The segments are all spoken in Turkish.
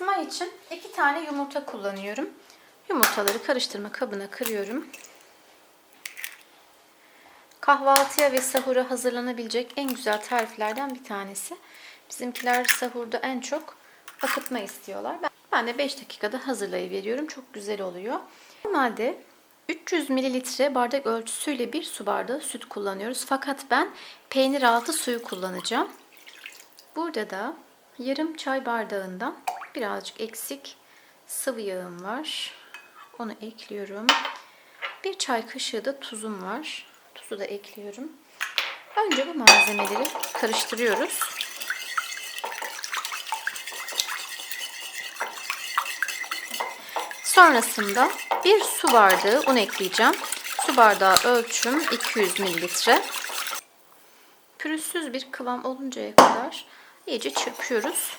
Akıtma için iki tane yumurta kullanıyorum. Yumurtaları karıştırma kabına kırıyorum. Kahvaltıya ve sahura hazırlanabilecek en güzel tariflerden bir tanesi. Bizimkiler sahurda en çok akıtma istiyorlar. Ben de 5 dakikada hazırlayıveriyorum. Çok güzel oluyor. Normalde 300 mililitre bardak ölçüsüyle bir su bardağı süt kullanıyoruz. Fakat ben peynir altı suyu kullanacağım. Burada da yarım çay bardağından birazcık eksik sıvı yağım var. Onu ekliyorum. Bir çay kaşığı da tuzum var. Tuzu da ekliyorum. Önce bu malzemeleri karıştırıyoruz. Sonrasında bir su bardağı un ekleyeceğim. Su bardağı ölçüm 200 mililitre. Pürüzsüz bir kıvam oluncaya kadar iyice çırpıyoruz.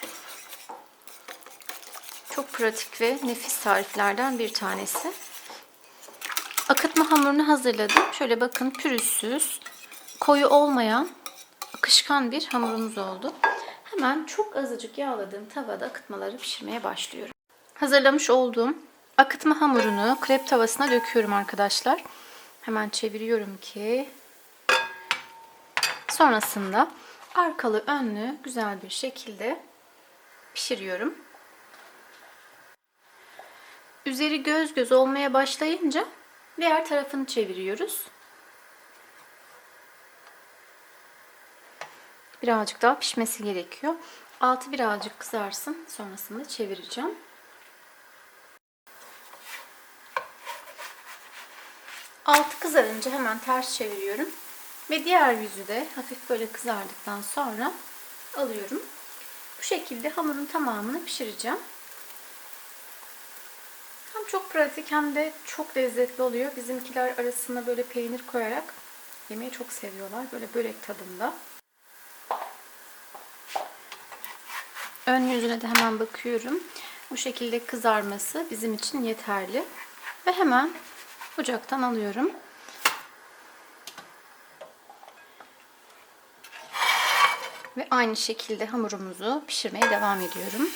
Çok pratik ve nefis tariflerden bir tanesi. Akıtma hamurunu hazırladım. Şöyle bakın pürüzsüz, koyu olmayan, akışkan bir hamurumuz oldu. Hemen çok azıcık yağladığım tavada akıtmaları pişirmeye başlıyorum. Hazırlamış olduğum akıtma hamurunu krep tavasına döküyorum arkadaşlar. Hemen çeviriyorum ki sonrasında arkalı önlü güzel bir şekilde pişiriyorum. Üzeri göz göz olmaya başlayınca diğer tarafını çeviriyoruz. Birazcık daha pişmesi gerekiyor. Altı birazcık kızarsın. Sonrasında çevireceğim. Altı kızarınca hemen ters çeviriyorum. Ve diğer yüzü de hafif böyle kızardıktan sonra alıyorum. Bu şekilde hamurun tamamını pişireceğim. Çok pratik hem de çok lezzetli oluyor. Bizimkiler arasına böyle peynir koyarak yemeği çok seviyorlar. Böyle börek tadında. Ön yüzüne de hemen bakıyorum. Bu şekilde kızarması bizim için yeterli. Ve hemen ocaktan alıyorum. Ve aynı şekilde hamurumuzu pişirmeye devam ediyorum.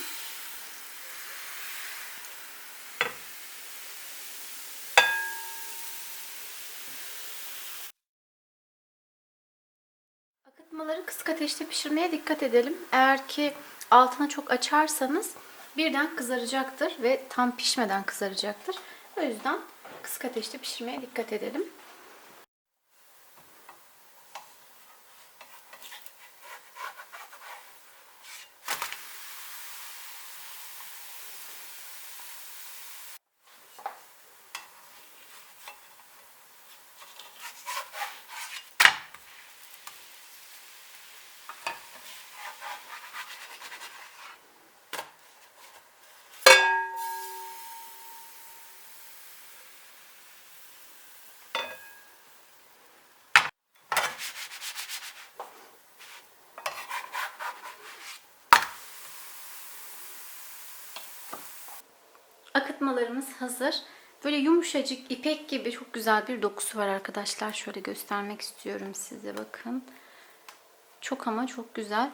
Akıtmaları kısık ateşte pişirmeye dikkat edelim. Eğer ki altını çok açarsanız birden kızaracaktır ve tam pişmeden kızaracaktır. O yüzden kısık ateşte pişirmeye dikkat edelim. Akıtmalarımız hazır. Böyle yumuşacık, ipek gibi çok güzel bir dokusu var arkadaşlar. Şöyle göstermek istiyorum size bakın. Çok ama çok güzel.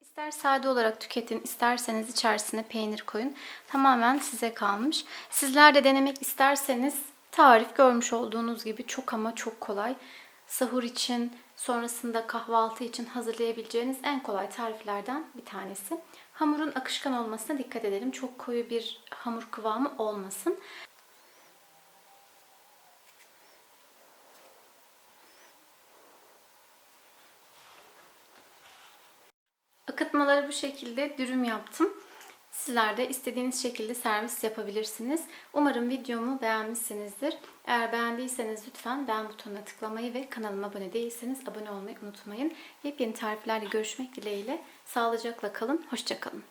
İster sade olarak tüketin, isterseniz içerisine peynir koyun. Tamamen size kalmış. Sizler de denemek isterseniz tarif görmüş olduğunuz gibi çok ama çok kolay. Sahur için, sonrasında kahvaltı için hazırlayabileceğiniz en kolay tariflerden bir tanesi. Hamurun akışkan olmasına dikkat edelim. Çok koyu bir hamur kıvamı olmasın. Akıtmaları bu şekilde dürüm yaptım. Sizler de istediğiniz şekilde servis yapabilirsiniz. Umarım videomu beğenmişsinizdir. Eğer beğendiyseniz lütfen beğen butonuna tıklamayı ve kanalıma abone değilseniz abone olmayı unutmayın. Yepyeni tariflerle görüşmek dileğiyle. Sağlıcakla kalın, hoşçakalın.